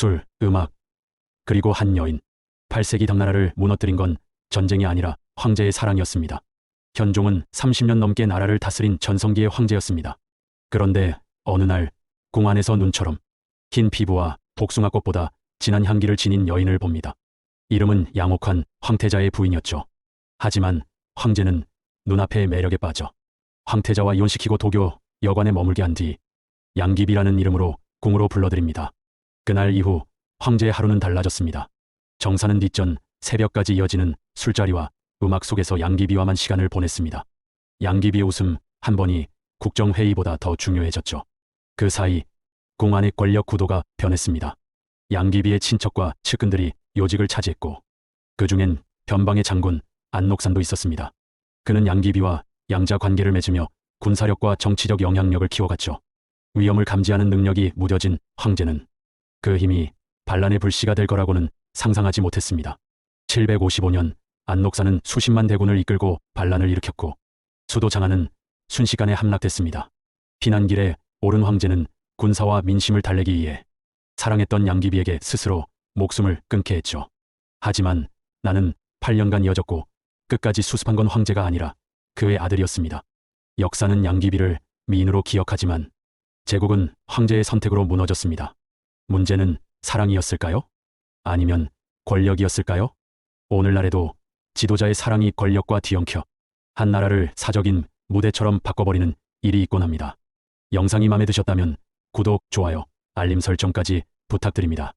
술, 음악, 그리고 한 여인. 8세기 당나라를 무너뜨린 건 전쟁이 아니라 황제의 사랑이었습니다. 현종은 30년 넘게 나라를 다스린 전성기의 황제였습니다. 그런데 어느 날 공안에서 눈처럼 흰 피부와 복숭아꽃보다 진한 향기를 지닌 여인을 봅니다. 이름은 양옥환 황태자의 부인이었죠. 하지만 황제는 눈앞의 매력에 빠져 황태자와 이혼시키고 도교 여관에 머물게 한 뒤 양귀비라는 이름으로 궁으로 불러들입니다. 그날 이후 황제의 하루는 달라졌습니다. 정사는 뒷전 새벽까지 이어지는 술자리와 음악 속에서 양귀비와만 시간을 보냈습니다. 양귀비의 웃음 한 번이 국정회의보다 더 중요해졌죠. 그 사이 공안의 권력 구도가 변했습니다. 양귀비의 친척과 측근들이 요직을 차지했고 그 중엔 변방의 장군 안록산도 있었습니다. 그는 양귀비와 양자 관계를 맺으며 군사력과 정치적 영향력을 키워갔죠. 위험을 감지하는 능력이 무뎌진 황제는 그 힘이 반란의 불씨가 될 거라고는 상상하지 못했습니다. 755년 안록사는 수십만 대군을 이끌고 반란을 일으켰고 수도 장안은 순식간에 함락됐습니다. 피난길에 오른 황제는 군사와 민심을 달래기 위해 사랑했던 양귀비에게 스스로 목숨을 끊게 했죠. 하지만 나는 8년간 이어졌고 끝까지 수습한 건 황제가 아니라 그의 아들이었습니다. 역사는 양귀비를 미인으로 기억하지만 제국은 황제의 선택으로 무너졌습니다. 문제는 사랑이었을까요? 아니면 권력이었을까요? 오늘날에도 지도자의 사랑이 권력과 뒤엉켜 한 나라를 사적인 무대처럼 바꿔버리는 일이 있곤 합니다. 영상이 마음에 드셨다면 구독, 좋아요, 알림 설정까지 부탁드립니다.